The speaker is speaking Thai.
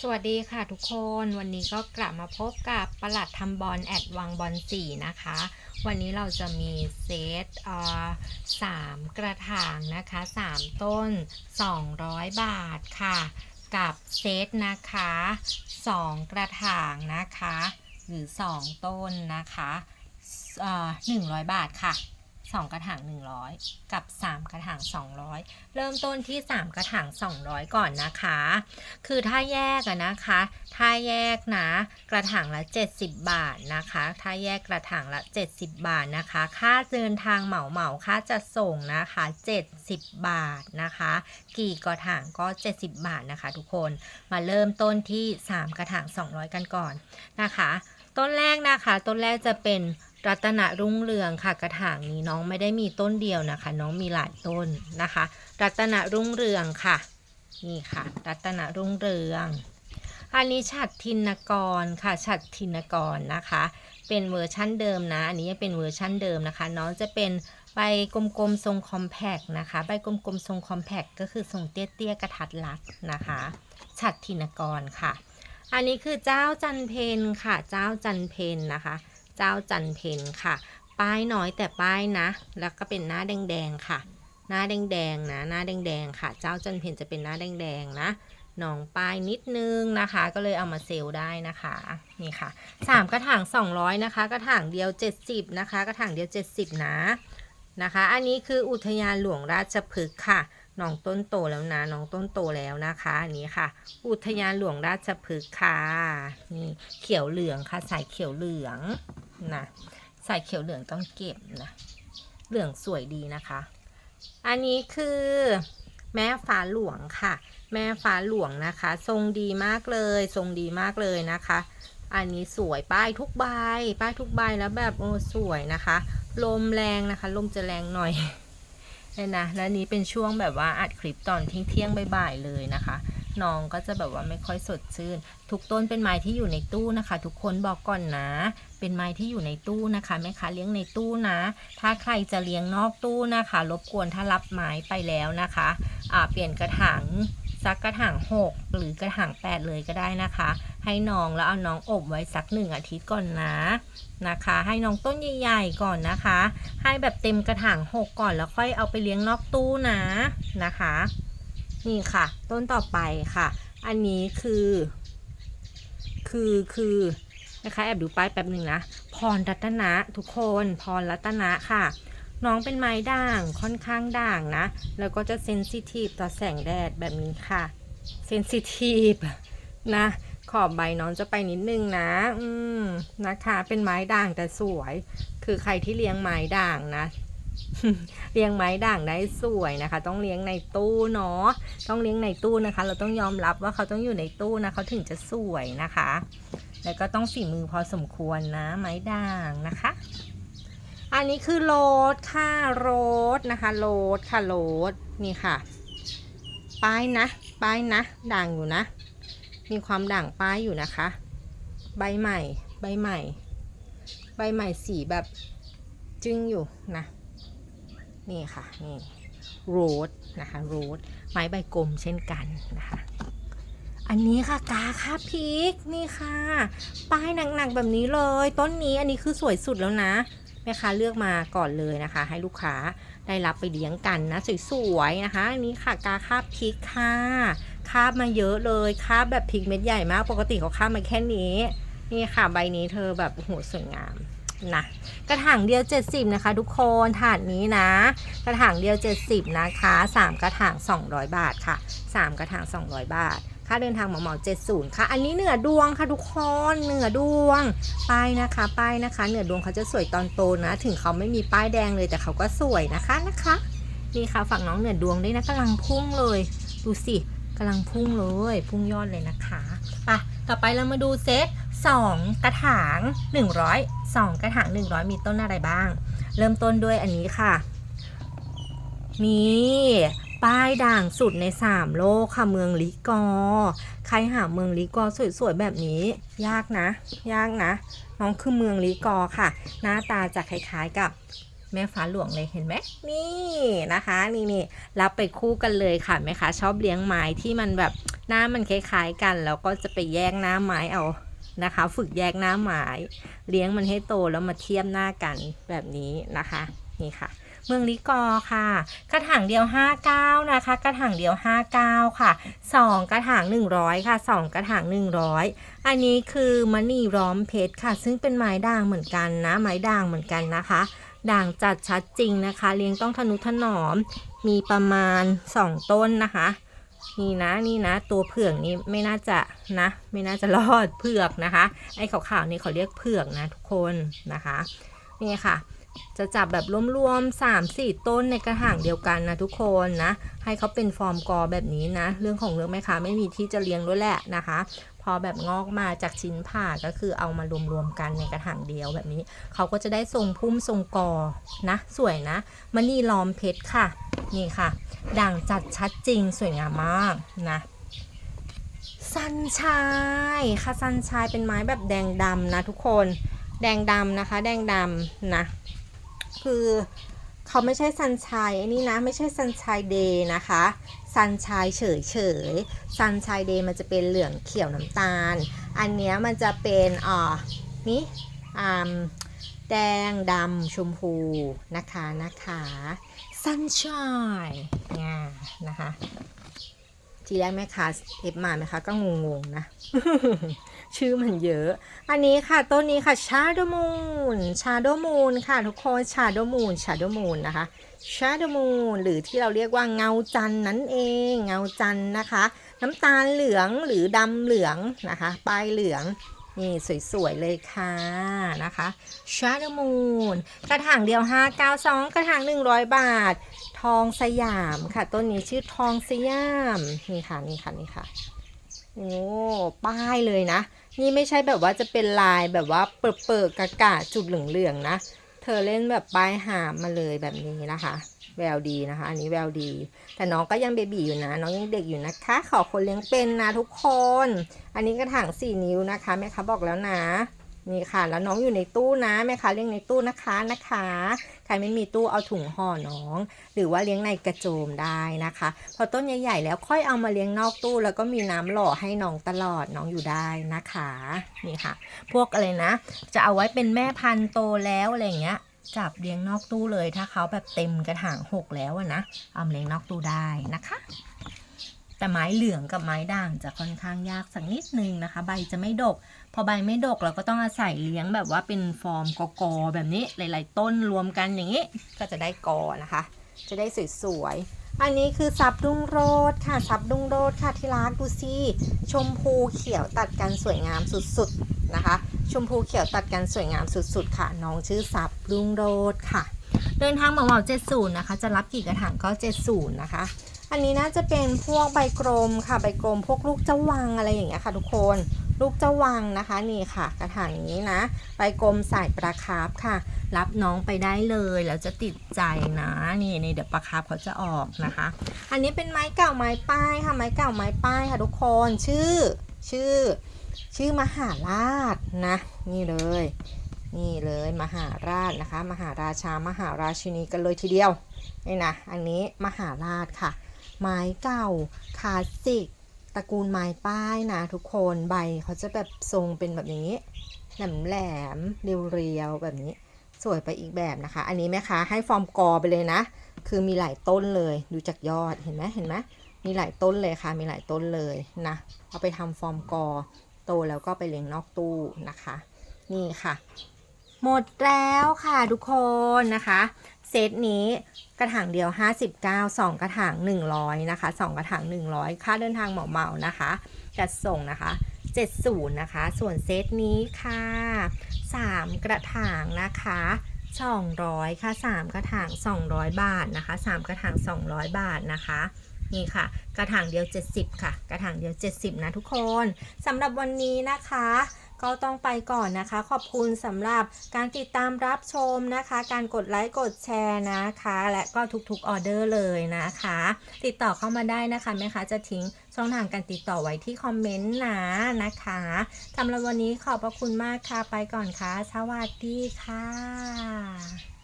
สวัสดีค่ะทุกคนวันนี้ก็กลับมาพบกับประหลัดทำบอลแอดวังบอลสี่นะคะ วันนี้เราจะมีเซตสามกระถางนะคะสามต้น 200 บาทค่ะ กับเซตนะคะสองกระถางนะคะ หรือ2ต้นนะคะเอ่อ100บาทค่ะ 2 กระถาง100 กับ 3 กระถาง 200 เริ่มต้นที่ 3 กระถาง 200 ก่อนนะคะ คือถ้าแยกอะนะคะ ถ้าแยกนะ กระถางละ 70 บาทนะคะ ถ้าแยกกระถางละ 70 บาทนะคะ ค่าเดินทางเหมาเหมาค่าจะส่งนะคะ 70 บาทนะคะ กี่กระถางก็ 70 บาทนะคะ ทุกคน มาเริ่มต้นที่ 3 กระถาง 200 กันก่อนนะคะ ต้นแรกนะคะ ต้นแรกจะเป็น รัตนรุ่งเรืองค่ะกระถางนี้น้องไม่ได้มีต้นเดียวนะคะ น้องมีหลายต้นนะคะ รัตนรุ่งเรืองค่ะ นี่ค่ะ รัตนรุ่งเรือง อันนี้ฉัดทินกรค่ะฉัดทินกรนะคะ เป็นเวอร์ชั่นเดิมนะ อันนี้เป็นเวอร์ชั่นเดิมนะคะ น้องจะเป็นใบกลมๆทรงคอมแพกนะคะใบกลมๆทรงคอมแพกก็คือทรงเตี้ยๆกระทัดรัดนะคะฉัดทินกรค่ะ อันนี้คือเจ้าจันเพนค่ะ เจ้าจันเพนนะคะ เจ้าจันเพนค่ะ ป้ายน้อยแต่ป้ายนะ แล้วก็เป็นหน้าแดงๆค่ะ หน้าแดงๆนะ หน้าแดงๆค่ะ เจ้าจันเพนจะเป็นหน้าแดงๆนะหนองปลายนิดนึงนะคะ ก็เลยเอามาเซลได้นะคะนี่ค่ะสามกระถาง200นะคะ กระถางเดียว 70 นะคะ กระถางเดียว 70 นะนะคะ อันนี้คืออุทยานหลวงราชพฤกษ์ค่ะน้องต้นโตแล้วนะน้องต้นโตแล้วนะคะอันนี้ค่ะ อุทยานหลวงราชพฤกษ์ค่ะนี่เขียวเหลืองค่ะสายเขียวเหลือง นะสายเขียวเหลืองต้องเก็บนะ เหลืองสวยดีนะคะ อันนี้คือแม่ฟ้าหลวงค่ะ แม่ฟ้าหลวงนะคะ ทรงดีมากเลย ทรงดีมากเลยนะคะ อันนี้สวยป้ายทุกใบ ป้ายทุกใบแล้วแบบโอ้สวยนะคะ ลมแรงนะคะ ลมจะแรงหน่อยเนี่ยนะ และนี้เป็นช่วงแบบว่าอัดคลิปตอนเที่ยงเที่ยงๆบ่ายๆเลยนะคะ น้องก็จะแบบว่าไม่ค่อยสดชื่น ทุกต้นเป็นไม้ที่อยู่ในตู้นะคะ ทุกคนบอกก่อนนะ เป็นไม้ที่อยู่ในตู้นะคะแม่ค้าเลี้ยงในตู้นะ ถ้าใครจะเลี้ยงนอกตู้นะคะ รบกวนถ้ารับไม้ไปแล้วนะคะอ่าเปลี่ยนกระถางสักกระถาง6 หรือกระถาง8 เลยก็ได้นะคะ ให้น้องแล้วเอาน้องอบไว้สักหนึ่งอาทิตย์ก่อนนะนะคะ ให้น้องต้นใหญ่ๆก่อนนะคะ ให้แบบเต็มกระถาง6 ก่อนแล้วค่อยเอาไปเลี้ยงนอกตู้นะนะคะ นี่ค่ะ ต้นต่อไปค่ะ อันนี้คือ คือคือนะคะแอบดูป้ายแป๊บหนึ่งนะ พรรัตนะทุกคนพรรัตนะค่ะ น้องเป็นไม้ด่างค่อนข้างด่างนะ แล้วก็จะเซนซิทีฟต่อแสงแดดแบบนี้ค่ะเซนซิทีฟนะ ขอบใบน้องจะไปนิดนึงนะ อืมนะคะ เป็นไม้ด่างแต่สวย คือใครที่เลี้ยงไม้ด่างนะ เลี้ยงไม้ด่างได้สวยนะคะ ต้องเลี้ยงในตู้เนาะต้องเลี้ยงในตู้นะคะ เราต้องยอมรับว่าเขาต้องอยู่ในตู้นะเขาถึงจะสวยนะคะ แล้วก็ต้องฝีมือพอสมควรนะ ไม้ด่างนะคะ อันนี้คือโรสค่ะโรสนะคะโรสค่ะโรสนี่ค่ะป้ายนะป้ายนะ ด่างอยู่นะ มีความด่างป้ายอยู่นะคะ ใบใหม่ ใบใหม่ ใบใหม่สีแบบจึ้งอยู่นะ นี่ค่ะนี่โรสนะคะโรสไม้ใบกลมเช่นกันนะคะอันนี้ค่ะกาค่ะพริกนี่ค่ะ ป้ายหนักๆแบบนี้เลย ต้นนี้อันนี้คือสวยสุดแล้วนะแม่ค้าเลือกมาก่อนเลยนะคะ ให้ลูกค้าได้รับไปเลี้ยงกันนะสวยๆนะคะอันนี้ค่ะกาคาบพริกค่ะคาบมาเยอะเลยคาบแบบพริกเม็ดใหญ่มาก ปกติเขาคาบมาแค่นี้ นี่ค่ะใบนี้เธอแบบโหสวยงาม นะกระถางเดียว 70 นะคะ ทุกคนถาดนี้นะ กระถางเดียว 70 นะคะ 3 กระถาง 200 บาทค่ะ 3 กระถาง 200 บาท ค่าเดินทางหมาเหมา70 ค่ะ อันนี้เหนือดวงค่ะทุกคนเหนือดวง ป้ายนะคะ ป้ายนะคะ เหนือดวงเขาจะสวยตอนโตนะ ถึงเขาไม่มีป้ายแดงเลยแต่เขาก็สวยนะคะนะคะนี่ค่ะฝั่งน้องเหนือดวงด้วยนะกำลังพุ่งเลยดูสิกำลังพุ่งเลย พุ่งยอดเลยนะคะ ไป ต่อไปเรามาดูเซต 2 กระถาง 100 2 กระถาง 100 มีต้นอะไรบ้าง เริ่มต้นด้วยอันนี้ค่ะ นี่ป้ายด่างสุดใน 3 โลกค่ะเมืองลิกอ ใครหาเมืองลิกอสวยๆแบบนี้ ยากนะ ยากนะ น้องคือเมืองลิกอค่ะ หน้าตาจะคล้ายๆกับแม่ฟ้าหลวงเลยเห็นไหมนี่นะคะนี่นี่รับไปคู่กันเลยค่ะแม่ค้าชอบเลี้ยงไม้ที่มันแบบหน้ามันคล้ายๆกัน แล้วก็จะไปแยกหน้าไม้เอา นะคะ ฝึกแยกหน้าไม้เลี้ยงมันให้โตแล้วมาเทียบหน้ากันแบบนี้นะคะนี่ค่ะ เมืองลิกอค่ะ กระถางเดียว 59 นะคะ กระถางเดียว 59 ค่ะ 2 กระถาง 100 ค่ะ 2 กระถาง 100 อันนี้คือมณีร้อมเพชรค่ะ ซึ่งเป็นไม้ด่างเหมือนกันนะ ไม้ด่างเหมือนกันนะคะ ด่างจัดชัดจริงนะคะ เลี้ยงต้องทนุถนอม มีประมาณ 2 ต้นนะคะ นี่นะนี่นะ ตัวเผือกนี้ไม่น่าจะนะ ไม่น่าจะรอดเผือกนะคะ ไอ้ขาวๆนี่เขาเรียกเผือกนะทุกคนนะคะนี่ค่ะจะจับแบบรวมๆ 3 4 ต้นในกระถางเดียวกันนะทุกคนนะ ให้เขาเป็นฟอร์มกอแบบนี้นะ เรื่องของเรื่องไหมคะไม่มีที่จะเลี้ยงด้วยแหละนะคะ พอแบบงอกมาจากชิ้นผ่าก็คือเอามารวมๆกันในกระถางเดียวแบบนี้ เขาก็จะได้ทรงพุ่มทรงกอนะ สวยนะมณีล้อมเพชรค่ะ นี่ค่ะ ด่างจัดชัดจริงสวยงามมากนะซันชายค่ะซันชายเป็นไม้แบบแดงดำนะทุกคน แดงดำนะคะ แดงดำนะ คือเขาไม่ใช่ซันชายไอ้นี่นะ ไม่ใช่ซันชายเดย์นะคะซันชายเฉยเฉยซันชายเดย์มันจะเป็นเหลืองเขียวน้ำตาล อันเนี้ยมันจะเป็นอ่านี่อ่าแดงดำชมพูนะคะนะคะ sunshine เนี่ยนะคะ ทีแรกแม่ค้าเอฟมาไหมคะ ก็งงๆนะ ชื่อมันเยอะ อันนี้ค่ะ ต้นนี้ค่ะ shadow moon shadow moon ค่ะทุกคน shadow moon shadow moon นะคะ shadow moon หรือที่เราเรียกว่าเงาจันนั่นเอง เงาจันนะคะ น้ำตาลเหลืองหรือดำเหลืองนะคะปลายเหลือง นี่สวยๆเลยค่ะนะคะ shadow moon กระถางเดียว 592 กระถาง 100 บาท ทองสยามค่ะ ต้นนี้ชื่อทองสยาม นี่ค่ะ นี่ค่ะ นี่ค่ะ โอ้ ป้ายเลยนะ นี่ไม่ใช่แบบว่าจะเป็นลายแบบว่าเปิดเปิดกะกะจุดเหลืองๆนะ เธอเล่นแบบป้ายหามมาเลยแบบนี้นะคะ แววดีนะคะ อันนี้แววดี แต่น้องก็ยังเบบีอยู่นะ น้องยังเด็กอยู่นะคะ ขอคนเลี้ยงเป็นนะทุกคน อันนี้กระถาง4นิ้วนะคะแม่ค้าบอกแล้วนะนี่ค่ะ แล้วน้องอยู่ในตู้นะแม่ค้าเลี้ยงในตู้นะคะนะคะ ใครไม่มีตู้เอาถุงห่อน้อง หรือว่าเลี้ยงในกระโจมได้นะคะ พอต้นใหญ่ๆแล้วค่อยเอามาเลี้ยงนอกตู้ แล้วก็มีน้ำหล่อให้น้องตลอดน้องอยู่ได้นะคะนี่ค่ะ พวกอะไรนะ จะเอาไว้เป็นแม่พันธุ์โตแล้วอะไรอย่างเงี้ย จับเลี้ยงนอกตู้เลย ถ้าเขาแบบเต็มกระถางหกแล้วนะเอาเลี้ยงนอกตู้ได้นะคะ แต่ไม้เหลืองกับไม้ด่างจะค่อนข้างยากสักนิดนึงนะคะ ใบจะไม่ดก พอใบไม่ดกเราก็ต้องอาศัยเลี้ยงแบบว่าเป็นฟอร์มกอแบบนี้หลาย ๆ ต้นรวมกันอย่างนี้ ก็จะได้กอนะคะ จะได้สวยๆอันนี้คือซับดุ้งโรดค่ะซับดุ้งโรดค่ะที่รักดูสิชมพูเขียวตัดกันสวยงามสุดๆนะคะ ชมพูเขียวตัดกันสวยงามสุดๆ ค่ะ น้องชื่อซับดุ้งโรดค่ะ เดินทางมาเหมา70นย์นะคะ จะรับกี่กระถางก็70นย์นะคะ อันนี้น่าจะเป็นพวกใบกรมค่ะ ใบกรมพวกลูกเจ้าวังอะไรอย่างเงี้ยค่ะ ทุกคน ลูกเจ้าวังนะคะ นี่ค่ะ กระถางนี้นะ ใบกรมสายปลาคาร์ฟค่ะ รับน้องไปได้เลยแล้วจะติดใจนะ นี่นเดี๋ยวปลาคาร์ฟเขาจะออกนะคะ อันนี้เป็นไม้เก่าไม้ป้ายค่ะ ไม้เก่าไม้ป้ายค่ะทุกคน ชื่อ ชื่อ ชื่อมหาราชนะ นี่เลย นี่เลยมหาราชนะคะ มหาราชามหาราชินีกันเลยทีเดียวนี่นะอันนี้มหาราชค่ะ ไม้เก่าคลาสสิกตระกูลไม้ป้ายนะทุกคนใบเขาจะแบบทรงเป็นแบบอย่างนี้แหลมแหลมเรียวๆแบบนี้สวยไปอีกแบบนะคะ อันนี้แม่ค้าให้ฟอร์มกอไปเลยนะ คือมีหลายต้นเลยดูจากยอดเห็นไหมเห็นไหมมีหลายต้นเลยค่ะ มีหลายต้นเลยนะ เอาไปทำฟอร์มกอ โตแล้วก็ไปเลี้ยงนอกตู้นะคะ นี่ค่ะ หมดแล้วค่ะทุกคนนะคะ เซตนี้กระถางเดียว 59 2 กระถาง 100 นะคะ 2 กระถาง 100 ค่าเดินทางเหมาๆนะคะจัดส่งนะคะ70 นะคะ ส่วนเซตนี้ค่ะ 3 กระถางนะคะ200 ค่ะ 3 กระถาง 200 บาทนะคะ 3 กระถาง 200 บาทนะคะ นี่ค่ะ กระถางเดียว 70 ค่ะ กระถางเดียว 70 นะทุกคนสำหรับวันนี้นะคะก็ต้องไปก่อนนะคะ ขอบคุณสำหรับการติดตามรับชมนะคะ การกดไลค์กดแชร์นะคะ และก็ทุกๆออเดอร์เลยนะคะ ติดต่อเข้ามาได้นะคะแม่ค้าจะทิ้งช่องทางการติดต่อไว้ที่คอมเมนต์นะนะคะสำหรับวันนี้ขอบพระคุณมากค่ะไปก่อนค่ะ สวัสดีค่ะ